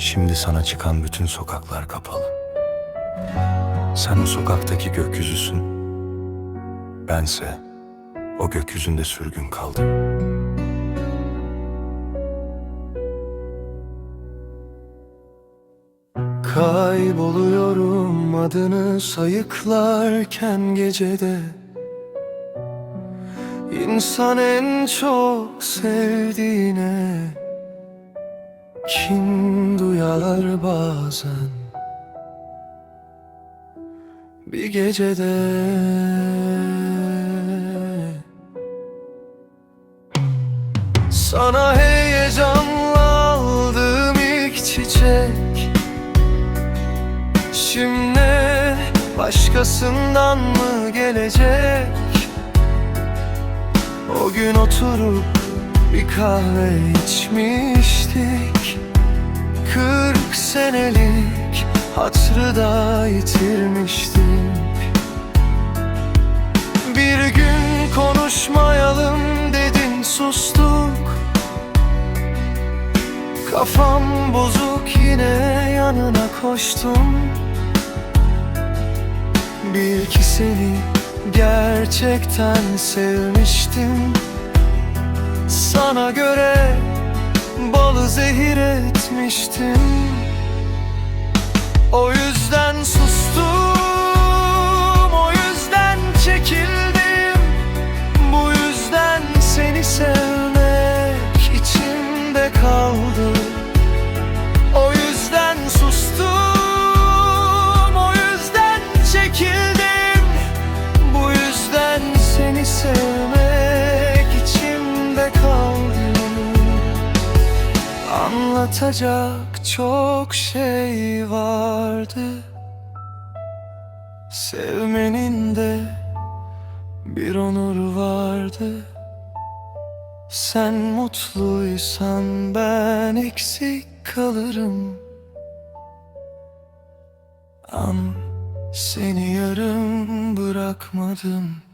Şimdi sana çıkan bütün sokaklar kapalı. Sen o sokaktaki gökyüzüsün. Bense o gökyüzünde sürgün kaldım. Kayboluyorum adını sayıklarken gecede İnsan en çok sevdiğine Kim duyar bazen. Bir gecede. Sana heyecanla aldığım ilk çiçek. Şimdi başkasından mı gelecek? O gün oturup bir kahve içmiştik Kırk senelik hatrı da yitirmiştik Bir gün konuşmayalım dedin sustuk. Kafam bozuk yine yanına koştum. Bil ki seni gerçekten sevmiştim. Sana göre balı zehir etmiştim O yüzden sustum, o yüzden çekildim. Bu yüzden seni sevmek içimde kaldı. O yüzden sustum, o yüzden çekildim. Bu yüzden seni sevmek Anlatacak çok şey vardı. Sevmenin de bir onur vardı. Sen mutluysan ben eksik kalırım. An seni yarım bırakmadım